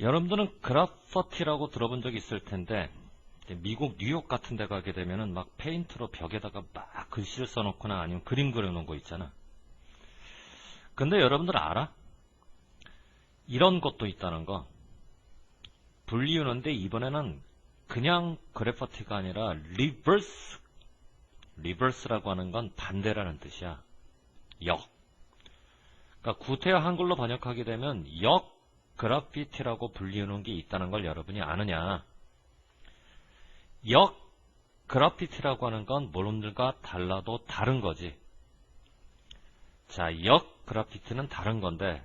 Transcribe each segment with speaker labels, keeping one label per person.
Speaker 1: 여러분들은 그라퍼티라고 들어본 적 있을 텐데 미국 뉴욕 같은 데 가게 되면은 막 페인트로 벽에다가 막 글씨를 써놓거나 아니면 그림 그려놓은 거 있잖아. 근데 여러분들 알아? 이런 것도 있다는 거. 불리우는데 이번에는 그냥 그래퍼티가 아니라 리버스 리버스라고 하는 건 반대라는 뜻이야. 역. 그러니까 구태여 한글로 번역하게 되면 역 그라피티라고 불리우는 게 있다는 걸 여러분이 아느냐? 역 그라피티라고 하는 건 모름들과 달라도 다른 거지. 자, 역 그라피티는 다른 건데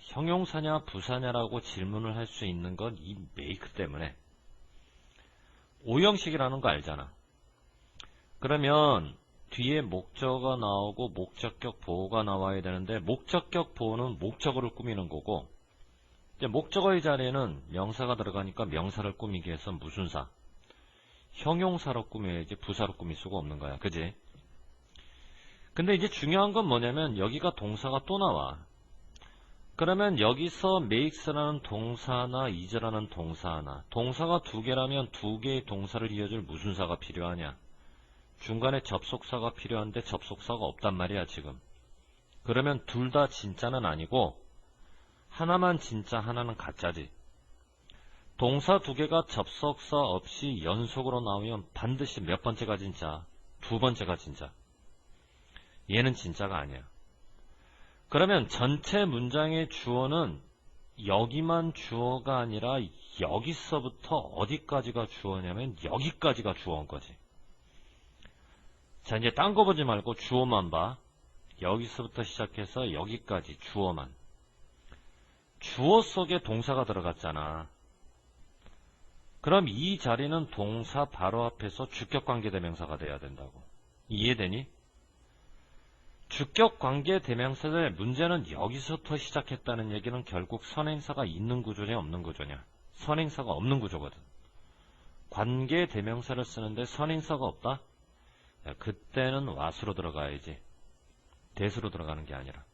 Speaker 1: 형용사냐 부사냐라고 질문을 할 수 있는 건 이 메이크 때문에 오형식이라는 거 알잖아. 그러면 뒤에 목적어가 나오고 목적격 보호가 나와야 되는데 목적격 보호는 목적어를 꾸미는 거고 목적어의 자리에는 명사가 들어가니까 명사를 꾸미기 위해서 무슨 사? 형용사로 꾸며야지 부사로 꾸밀 수가 없는 거야. 그지? 근데 이제 중요한 건 뭐냐면 여기가 동사가 또 나와. 그러면 여기서 makes라는 동사나 is라는 동사 하나 동사가 두 개라면 두 개의 동사를 이어줄 무슨 사가 필요하냐? 중간에 접속사가 필요한데 접속사가 없단 말이야 지금. 그러면 둘 다 진짜는 아니고 하나만 진짜 하나는 가짜지. 동사 두 개가 접속사 없이 연속으로 나오면 반드시 몇 번째가 진짜? 두 번째가 진짜. 얘는 진짜가 아니야. 그러면 전체 문장의 주어는 여기만 주어가 아니라 여기서부터 어디까지가 주어냐면 여기까지가 주어인 거지. 자, 이제 딴 거 보지 말고 주어만 봐. 여기서부터 시작해서 여기까지 주어만. 주어 속에 동사가 들어갔잖아. 그럼 이 자리는 동사 바로 앞에서 주격관계대명사가 돼야 된다고. 이해되니? 주격관계대명사의 문제는 여기서부터 시작했다는 얘기는 결국 선행사가 있는 구조냐 없는 구조냐. 선행사가 없는 구조거든. 관계대명사를 쓰는데 선행사가 없다? 야, 그때는 왓으로 들어가야지. 대수로 들어가는 게 아니라.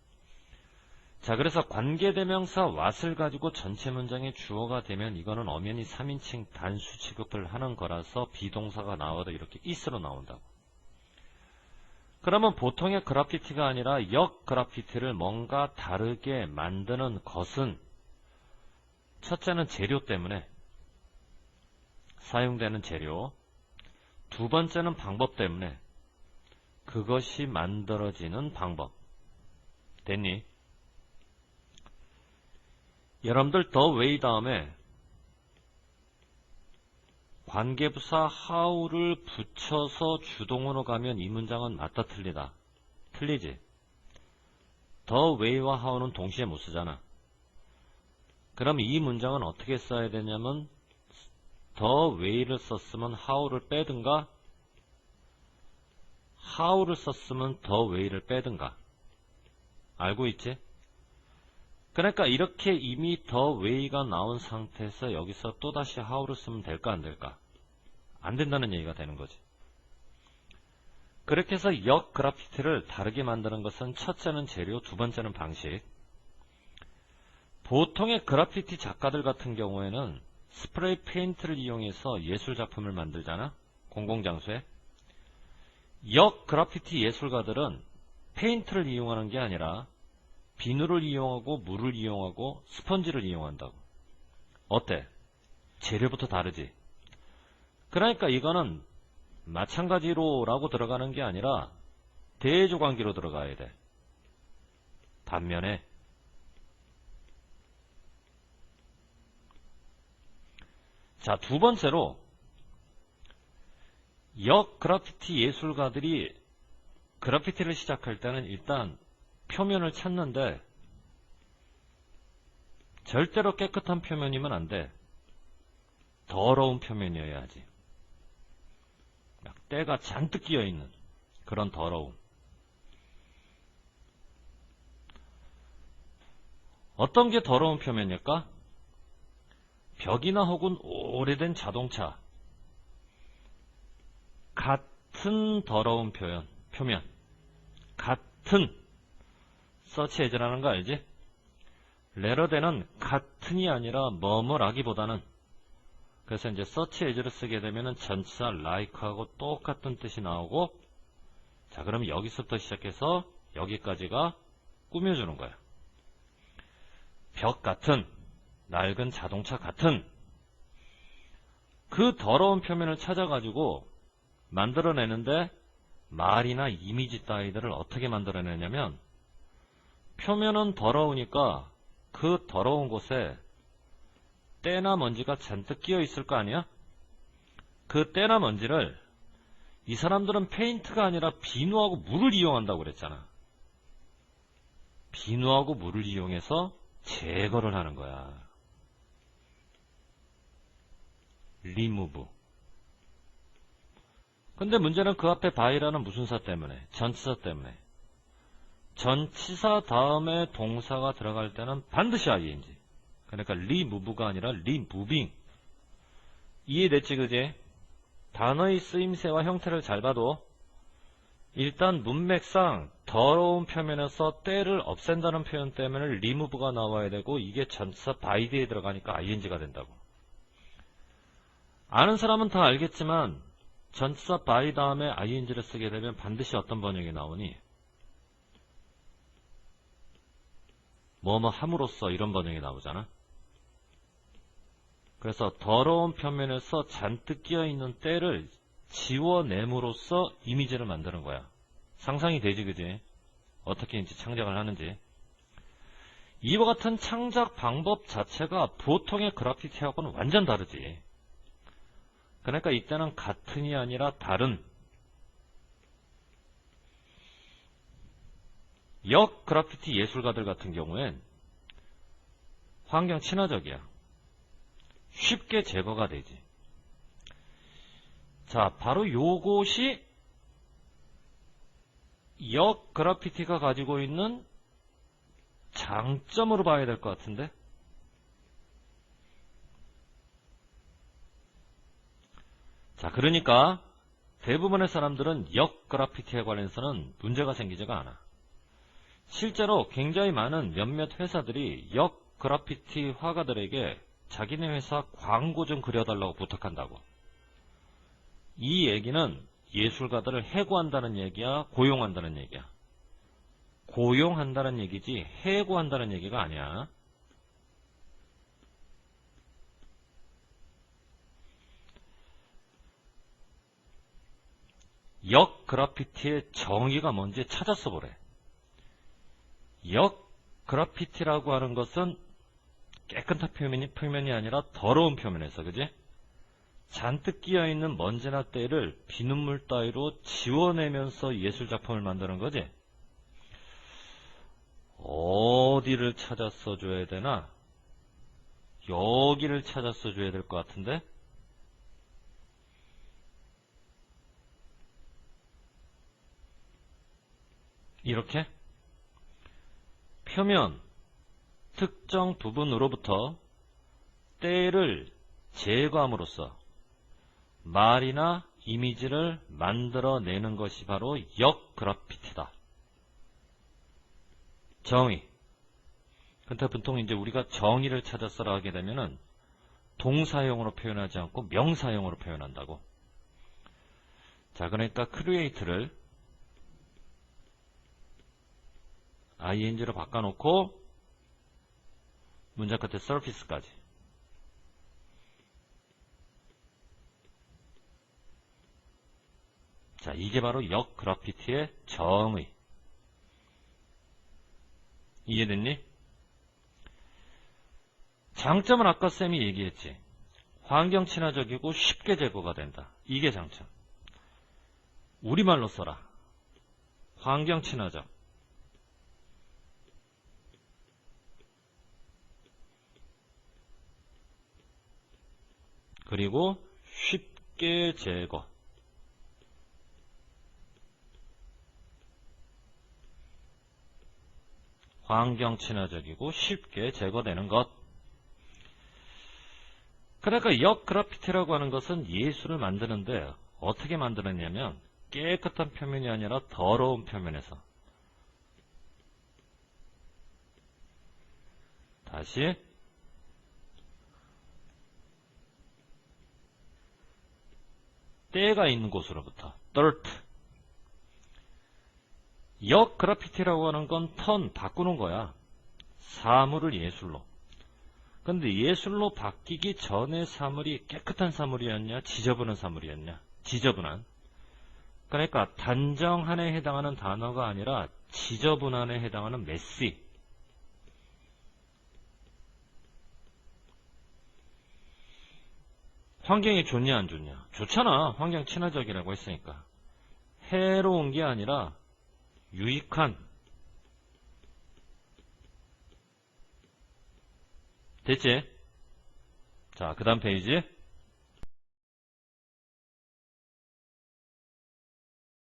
Speaker 1: 자, 그래서 관계대명사 왓을 가지고 전체 문장의 주어가 되면 이거는 엄연히 3인칭 단수 취급을 하는 거라서 비동사가 나와도 이렇게 is로 나온다고. 그러면 보통의 그래피티가 아니라 역 그래피티를 뭔가 다르게 만드는 것은 첫째는 재료 때문에 사용되는 재료 두 번째는 방법 때문에 그것이 만들어지는 방법 됐니? 여러분들 더 웨이 다음에 관계부사 how를 붙여서 주동으로 가면 이 문장은 맞다 틀리다. 틀리지? 더 웨이와 how는 동시에 못 쓰잖아. 그럼 이 문장은 어떻게 써야 되냐면 더 웨이를 썼으면 how를 빼든가 how를 썼으면 더 웨이를 빼든가. 알고 있지? 그러니까 이렇게 이미 더 웨이가 나온 상태에서 여기서 또다시 how를 쓰면 될까 안 될까? 안 된다는 얘기가 되는 거지. 그렇게 해서 역 그래피티를 다르게 만드는 것은 첫째는 재료, 두 번째는 방식. 보통의 그래피티 작가들 같은 경우에는 스프레이 페인트를 이용해서 예술 작품을 만들잖아. 공공장소에. 역 그래피티 예술가들은 페인트를 이용하는 게 아니라 비누를 이용하고 물을 이용하고 스펀지를 이용한다고. 어때? 재료부터 다르지? 그러니까 이거는 마찬가지로 라고 들어가는 게 아니라 대조 관계로 들어가야 돼. 반면에 자, 두 번째로 역 그래피티 예술가들이 그래피티를 시작할 때는 일단 표면을 찾는데 절대로 깨끗한 표면이면 안 돼. 더러운 표면이어야지. 막 때가 잔뜩 끼어 있는 그런 더러움. 어떤 게 더러운 표면일까? 벽이나 혹은 오래된 자동차. 같은 더러운 표현, 표면. 같은 서치 에즈라는 거 알지? 레러데는 같은이 아니라 뭐뭐라기보다는 그래서 이제 search as를 쓰게 되면은 전치사 like하고 똑같은 뜻이 나오고 자 그럼 여기서부터 시작해서 여기까지가 꾸며주는 거야. 벽 같은 낡은 자동차 같은 그 더러운 표면을 찾아가지고 만들어내는데 말이나 이미지 따위들을 어떻게 만들어내냐면 표면은 더러우니까 그 더러운 곳에 때나 먼지가 잔뜩 끼어 있을 거 아니야? 그 때나 먼지를 이 사람들은 페인트가 아니라 비누하고 물을 이용한다고 그랬잖아. 비누하고 물을 이용해서 제거를 하는 거야. 리무브. 근데 문제는 그 앞에 바이라는 무슨 사 때문에? 전치사 때문에. 전치사 다음에 동사가 들어갈 때는 반드시 ing. 그러니까 리무브가 아니라 리무빙. 이해됐지 그지? 단어의 쓰임새와 형태를 잘 봐도 일단 문맥상 더러운 표면에서 때를 없앤다는 표현 때문에 리무브가 나와야 되고 이게 전치사 바이드에 들어가니까 ing가 된다고. 아는 사람은 다 알겠지만 전치사 바이 다음에 ing를 쓰게 되면 반드시 어떤 번역이 나오니? 뭐뭐 함으로써 이런 번역이 나오잖아. 그래서 더러운 표면에서 잔뜩 끼어 있는 때를 지워냄으로써 이미지를 만드는 거야. 상상이 되지, 그지? 어떻게 이제 창작을 하는지. 이와 같은 창작 방법 자체가 보통의 그래피티하고는 완전 다르지. 그러니까 이때는 같은이 아니라 다른 역 그래피티 예술가들 같은 경우엔 환경 친화적이야. 쉽게 제거가 되지. 자, 바로 요것이 역 그래피티가 가지고 있는 장점으로 봐야 될 것 같은데? 자, 그러니까 대부분의 사람들은 역 그래피티에 관해서는 문제가 생기지가 않아. 실제로 굉장히 많은 몇몇 회사들이 역 그래피티 화가들에게 자기네 회사 광고 좀 그려달라고 부탁한다고. 이 얘기는 예술가들을 해고한다는 얘기야, 고용한다는 얘기야. 고용한다는 얘기지 해고한다는 얘기가 아니야. 역 그래피티의 정의가 뭔지 찾았어 보래. 역 그래피티라고 하는 것은 깨끗한 표면이, 표면이 아니라 더러운 표면에서, 그지? 잔뜩 끼어있는 먼지나 때를 비눗물 따위로 지워내면서 예술작품을 만드는 거지? 어디를 찾아 써줘야 되나? 여기를 찾아 써줘야 될 것 같은데? 이렇게 표면 특정 부분으로부터 때를 제거함으로써 말이나 이미지를 만들어내는 것이 바로 역 그래피티다. 정의. 근데 보통 이제 우리가 정의를 찾아서라 하게 되면은 동사형으로 표현하지 않고 명사형으로 표현한다고. 자, 그러니까 크리에이트를 ing로 바꿔놓고 문장 끝에 surface까지. 자, 이게 바로 역 그래피티의 정의. 이해됐니? 장점은 아까 쌤이 얘기했지. 환경 친화적이고 쉽게 제거가 된다. 이게 장점. 우리말로 써라. 환경 친화적. 그리고 쉽게 제거. 환경 친화적이고 쉽게 제거되는 것. 그러니까 역 그래피티라고 하는 것은 예술을 만드는데 어떻게 만들었냐면 깨끗한 표면이 아니라 더러운 표면에서 다시. 때가 있는 곳으로부터. dirt. 역 그래피티라고 하는 건 턴, 바꾸는 거야. 사물을 예술로. 근데 예술로 바뀌기 전에 사물이 깨끗한 사물이었냐, 지저분한 사물이었냐? 지저분한. 그러니까 단정한에 해당하는 단어가 아니라 지저분한에 해당하는 메시. 환경이 좋냐 안 좋냐? 좋잖아. 환경 친화적이라고 했으니까. 해로운 게 아니라 유익한. 됐지? 자, 그 다음 페이지.